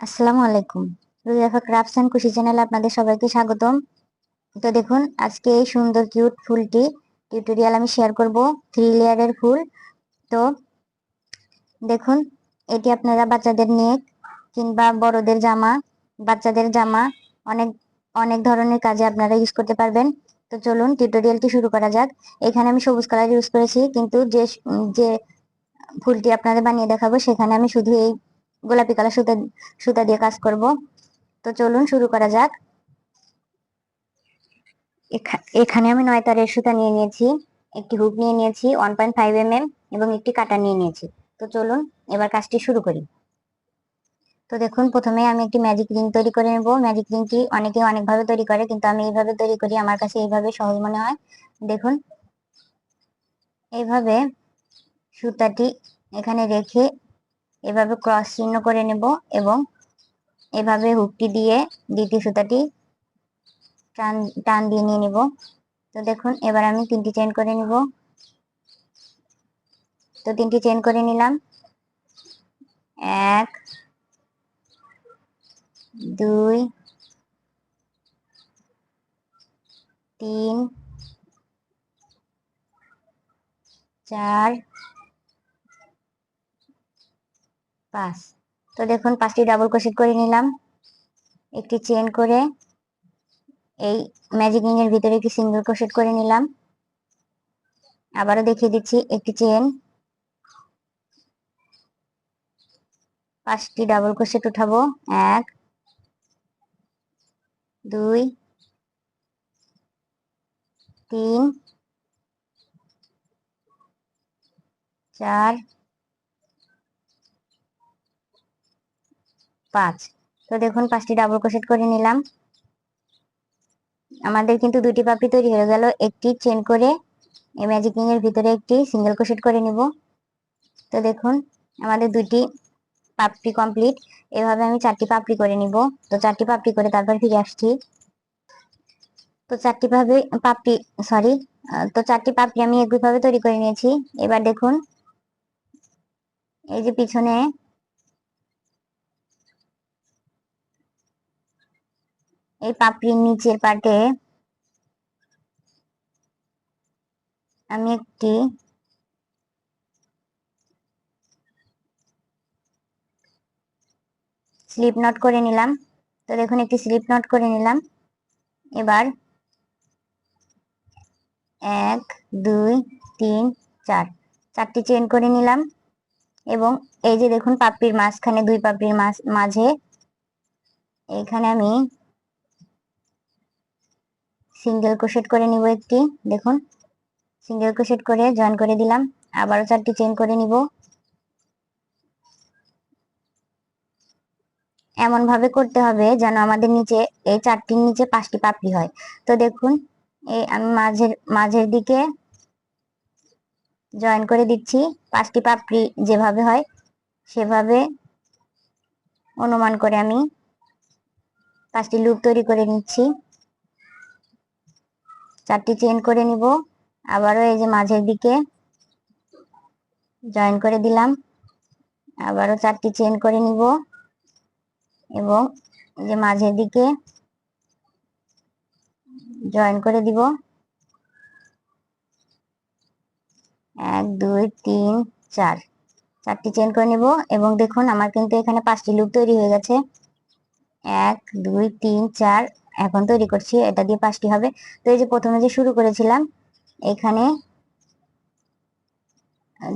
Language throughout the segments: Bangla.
আসসালামু আলাইকুম। রুজাফা ক্রাফটস অ্যান্ড খুশি চ্যানেলে আপনাদের সবাইকে স্বাগতম। তো দেখুন, আজকে এই সুন্দর কিউট ফুলটি টিউটোরিয়াল আমি শেয়ার করব, থ্রি লেয়ারের ফুল। তো দেখুন, এটি আপনারা বাচ্চাদের নেক কিংবা বড়দের জামা, বাচ্চাদের জামা, অনেক অনেক ধরনের কাজে আপনারা ইউজ করতে পারবেন। তো চলুন, টিউটোরিয়ালটি শুরু করা যাক। এখানে আমি সবুজ কালার ইউজ করেছি, কিন্তু যে যে ফুলটি আপনাদের বানিয়ে দেখাবো, সেখানে আমি শুধু এই গোলাপি কালার সুতা সুতা দিয়ে কাজ করব। তো চলুন, শুরু করা যাক। এখানে আমি নয় তারের সুতা নিয়ে নিয়েছি। একটি হুক নিয়ে নিয়েছি one point five M M এবং একটি কাটা নিয়ে নিয়েছি। তো চলুন, এবার কাজটি শুরু করি। তো দেখুন, প্রথমে আমি একটি ম্যাজিক রিং তৈরি করে নেব। ম্যাজিক রিংটি অনেকে অনেকভাবে তৈরি করে, কিন্তু আমি এইভাবে তৈরি করি, আমার কাছে এইভাবে সহজ মনে হয়। দেখুন, এইভাবে সুতাটি এখানে রেখে এভাবে ক্রস চিহ্ন করে নেব এবং এভাবে হুকটি দিয়ে দ্বিতীয় সুতাটি টান টান দিয়ে নিয়ে নিব। তো দেখুন, এবার আমি তিনটি চেন করে নিব। তো তিনটি চেন করে নিলাম। এক, দুই, তিন, চার পাঁচ তো দেখুন পাঁচটি ডাবল ক্রোশেট করে নিলাম। একটি চেন করে এই ম্যাজিক এর ভিতরে একটি সিঙ্গেল ক্রোশেট করে নিলাম। আবারও দেখিয়ে দিচ্ছি, একটি চেন পাঁচটি ডাবল ক্রোশেট উঠাবো। এক, দুই, তিন, চার পাঁচ। তো দেখুন, পাঁচটি ডাবল ক্রোশেট করে নিলাম। আমাদের কিন্তু দুটি পাপড়ি তৈরি হয়ে গেল। একটি চেন করে এই ম্যাজিকিং এর ভিতরে একটি সিঙ্গেল ক্রোশেট করে নিব। তো দেখুন, আমাদের দুটি পাপড়ি কমপ্লিট এভাবে আমি চারটি পাপড়ি করে নিব। তো চারটি পাপড়ি করে তারপর ফিরে আসছি। তো চারটি ভাবে পাপড়ি সরি তো চারটি পাপড়ি আমি একইভাবে তৈরি করে নিয়েছি। এবার দেখুন, এই যে পিছনে এই পাপড়ির নিচের পাটে আমি একটি স্লিপ নট করে নিলাম। তো দেখুন, একটি স্লিপ নট করে নিলাম। এবার এক, দুই, তিন, চার, চারটি চেন করে নিলাম এবং এই যে দেখুন, পাপড়ির মাঝখানে, দুই পাপড়ির মাঝে এখানে আমি সিঙ্গেল ক্রোশেট করে নিব একটি, দেখুন। সিঙ্গেল ক্রোশেট করে জয়েন করে দিলাম। আবারও চারটি চেন করে নিব। এমন ভাবে করতে হবে যেন আমাদের নিচে, এই চারটির নিচে পাঁচটি পাপড়ি হয়। তো দেখুন, এই আমি মাঝের মাঝের দিকে জয়েন করে দিচ্ছি। পাঁচটি পাপড়ি যেভাবে হয়, সেভাবে অনুমান করে আমি পাঁচটি লুপ তৈরি করে নিচ্ছি। চারটি চেন করে নিব। আবারও এই যে মাঝের দিকে জয়েন করে দিলাম। আবারও চারটি চেন করে নিব। এবং যে মাঝের দিকে জয়েন করে দিব। এক, দুই, তিন, চার। চারটি চেন করে নিব এবং দেখুন আমার কিন্তু এখানে পাঁচটি লুপ তৈরি হয়ে গেছে। এক, দুই, তিন, চার এখন তৈরি করছি, এটা দিয়ে পাঁচটি হবে। তো এই যে প্রথমে যে শুরু করেছিলাম, এখানে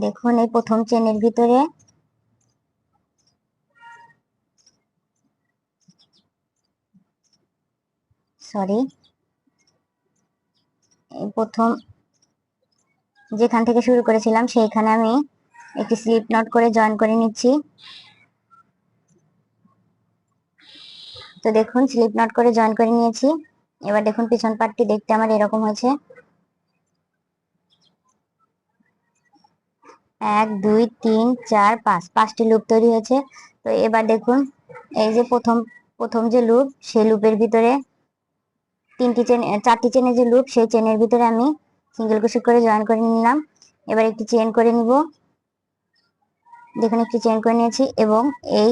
দেখুন, এই প্রথম চেনের ভিতরে সরি এই প্রথম যেখান থেকে শুরু করেছিলাম, সেইখানে আমি একটি স্লিপ নট করে জয়েন করে নিচ্ছি। তো দেখুন স্লিপ নট করে জয়েন করে নিয়েছি। এবার দেখুন, পিছন পার্টটি দেখতে আমার এরকম হয়েছে। এক, দুই, তিন, চার, পাঁচ, পাঁচটি লুপ তৈরি হয়েছে। তো এবার দেখুন, এই যে প্রথম প্রথম যে লুপ সেই লুপের ভিতরে তিনটি চেন চারটি চেনের যে লুপ সেই চেনের ভিতরে আমি সিঙ্গেল ক্রোশেট করে জয়েন করে নিলাম। এবার একটি চেন করে নিব। দেখুন, একটি চেন করে নিয়েছি এবং এই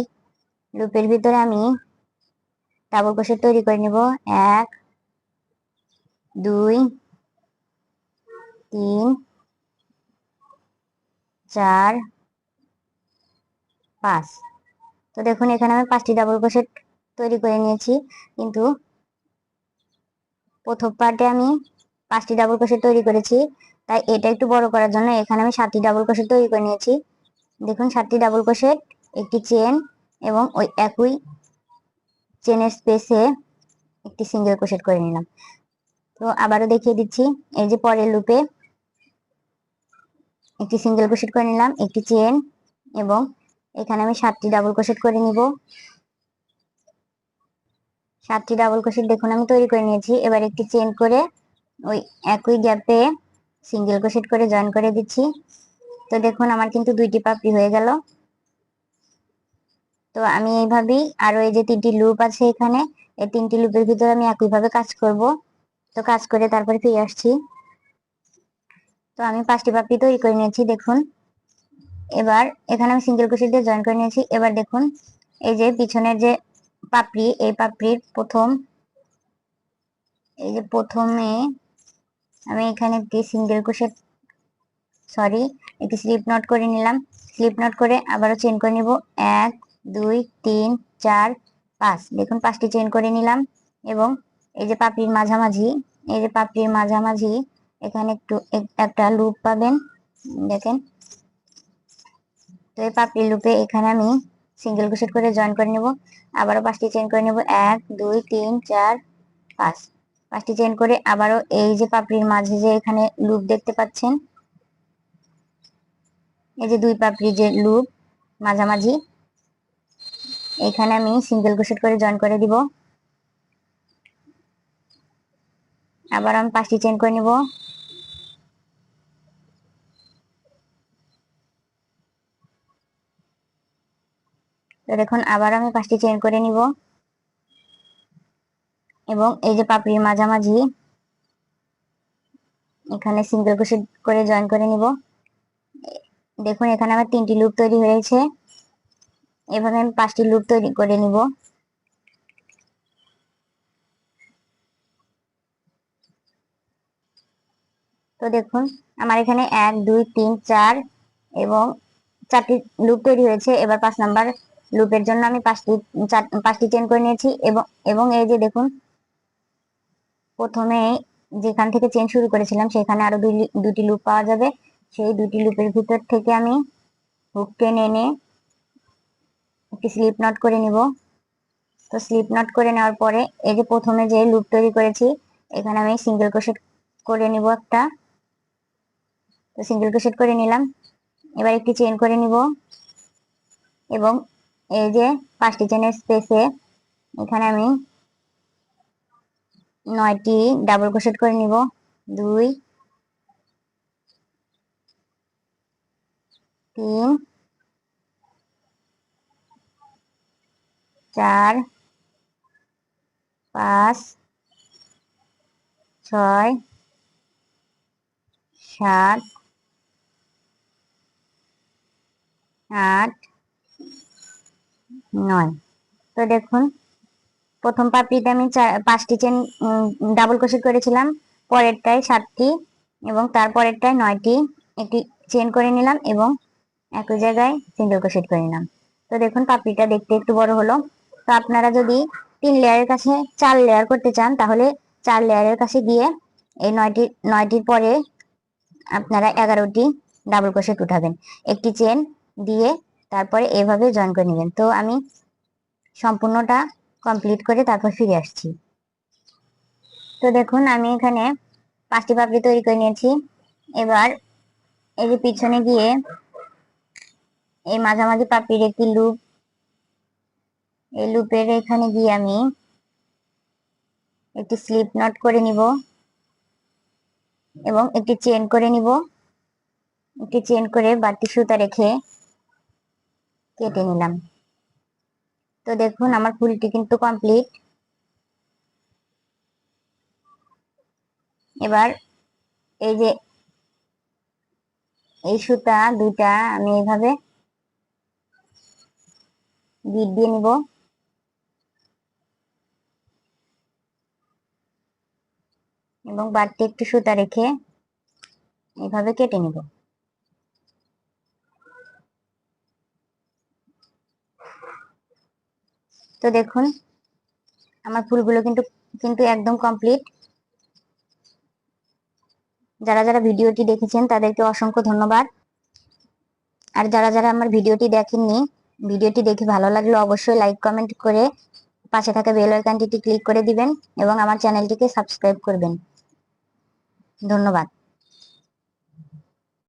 লুপের ভিতরে আমি ডাবল ক্রোশেট তৈরি করে নিব। এক, দুই, তিন, চার, পাঁচ। তো দেখুন, এখানে আমি পাঁচটি ডাবল ক্রোশেট তৈরি করে নিয়েছি। কিন্তু প্রথম পার্টে আমি পাঁচটি ডাবল ক্রোশেট তৈরি করেছি। তাই এটা একটু বড় করার জন্য এখানে আমি সাতটি ডাবল ক্রোশেট তৈরি করে নিয়েছি। দেখুন, সাতটি ডাবল ক্রোশেট একটি চেন এবং ওই একই চেনের স্পেসে একটি সিঙ্গেল ক্রোশেট করে নিলাম। তো আবারও দেখিয়ে দিচ্ছি, এই যে পরের লুপে একটি সিঙ্গেল ক্রোশেট করে নিলাম, একটি চেন এবং এখানে আমি সাতটি ডাবল ক্রোশেট করে নিব। সাতটি ডাবল ক্রোশেট দেখুন, আমি তৈরি করে নিয়েছি। এবার একটি চেন করে ওই একই গ্যাপে সিঙ্গেল ক্রোশেট করে জয়েন করে দিচ্ছি। তো দেখুন, আমার কিন্তু দুইটি পাপড়ি হয়ে গেল। তো আমি এইভাবেই আরও এই যে তিনটি লুপ আছে এখানে, এই তিনটি লুপের ভিতরে আমি একইভাবে কাজ করব। তো কাজ করে তারপরে ফিরে আসছি। তো আমি পাঁচটি পাপড়ি তৈরি করে নিয়েছি, দেখুন। এবার এখানে আমি সিঙ্গেল ক্রোশেট দিয়ে জয়েন করে নিয়েছি। এবার দেখুন, এই যে পিছনের যে পাপড়ি এই পাপড়ির প্রথম, এই যে প্রথমে আমি এখানে একটি সিঙ্গেল ক্রোশেট সরি একটি স্লিপ নট করে নিলাম। স্লিপ নট করে আবারও চেন করে নিব। এক দুই, তিন, চার, পাঁচ। দেখুন, পাঁচটি চেন করে নিলাম এবং এই যে পাপড়ির মাঝামাঝি, এই যে পাপড়ির মাঝামাঝি, এখানে একটু একটা লুপ পাবেন। দেখেন, তো এই পাপড়ির লুপে এখানে আমি সিঙ্গেল ক্রোশেট করে জয়েন করে নেব। আবারও পাঁচটি চেন করে নেব। এক, দুই, তিন, চার, পাঁচ। পাঁচটি চেন করে আবারও এই যে পাপড়ির মাঝে যে এখানে লুপ দেখতে পাচ্ছেন, এই যে দুই পাপড়ি যে লুপ মাঝামাঝি এখানে আমি সিঙ্গেল ক্রোশেট করে জয়েন করে দিব। আবার আমি পাঁচটি চেন করে নিব। তো দেখুন, আবার আমি পাঁচটি চেন করে নিব। এবং এই যে পাপড়ির মাঝামাঝি, এখানে সিঙ্গেল ক্রোশেট করে জয়েন করে নিব। দেখুন, এখানে আমার তিনটি লুপ তৈরি হয়েছে। এভাবে আমি পাঁচটি লুপ তৈরি করে নিব। তো দেখুন, আমার এখানে এক, দুই, তিন, চার এবং চারটি লুপ তৈরি হয়েছে। এবার পাঁচ নাম্বার লুপের জন্য আমি পাঁচটি পাঁচটি চেন করে নিয়েছি এবং এবং এই যে দেখুন, প্রথমে যেখান থেকে চেন শুরু করেছিলাম সেখানে আরও দুটি লুপ পাওয়া যাবে। সেই দুটি লুপের ভিতর থেকে আমি হুক টেনে এনে একটি স্লিপ নট করে নিব। তো স্লিপ নট করে নেওয়ার পরে এই যে প্রথমে যে লুপ তৈরি করেছি, এখানে আমি সিঙ্গেল ক্রোশেট করে নিব একটা। তো সিঙ্গেল ক্রোশেট করে নিলাম। এবার একটি চেন করে নিব। এবং এই যে পাঁচটি চেনের স্পেসে এখানে আমি নয়টি ডাবল ক্রোশেট করে নিব। দুই, তিন চার, পাঁচ, ছয়, সাত, আট, নয়। তো দেখুন, প্রথম পাপড়িতে আমি পাঁচটি চেন ডাবল ক্রোশেট করেছিলাম। পরেরটায় সাতটি এবং তারপরেরটায় নয়টি। একটি চেন করে নিলাম এবং একই জায়গায় সিঙ্গেল ক্রোশেট করে নিলাম। তো দেখুন, পাপড়িটা দেখতে একটু বড় হলো। তো আপনারা যদি তিন লেয়ারের কাছে চার লেয়ার করতে চান, তাহলে চার লেয়ারের কাছে গিয়ে এই নয়টি, নয়টির পরে আপনারা এগারোটি ডাবল ক্রোশেট উঠাবেন একটি চেন দিয়ে তারপরে এভাবে জয়েন করে নেবেন। তো আমি সম্পূর্ণটা কমপ্লিট করে তারপর ফিরে আসছি। তো দেখুন, আমি এখানে পাঁচটি পাপড়ি তৈরি করে নিয়েছি। এবার যে পিছনে গিয়ে এই মাঝামাঝি পাপড়ির একটি লুপ এই লুপের এখানে গিয়ে আমি একটি স্লিপ নট করে নিব এবং একটি চেন করে নিব। একটি চেন করে বাড়তি সুতা রেখে কেটে নিলাম। তো দেখুন, আমার ফুলটি কিন্তু কমপ্লিট। এবার এই যে এই সুতা দুইটা আমি এইভাবে বিট দিয়ে নিব। এবং বাড়তি একটু সুতা রেখে এভাবে কেটে নিব। তো দেখুন, আমার ফুলগুলো কিন্তু কিন্তু একদম কমপ্লিট যারা যারা ভিডিওটি দেখেছেন, তাদেরকে অসংখ্য ধন্যবাদ। আর যারা যারা আমার ভিডিওটি দেখেননি, ভিডিওটি দেখে ভালো লাগলে অবশ্যই লাইক কমেন্ট করে পাশে থাকা বেল আইকনটিতে ক্লিক করে দিবেন এবং আমার চ্যানেলটিকে সাবস্ক্রাইব করবেন। ধন্যবাদ।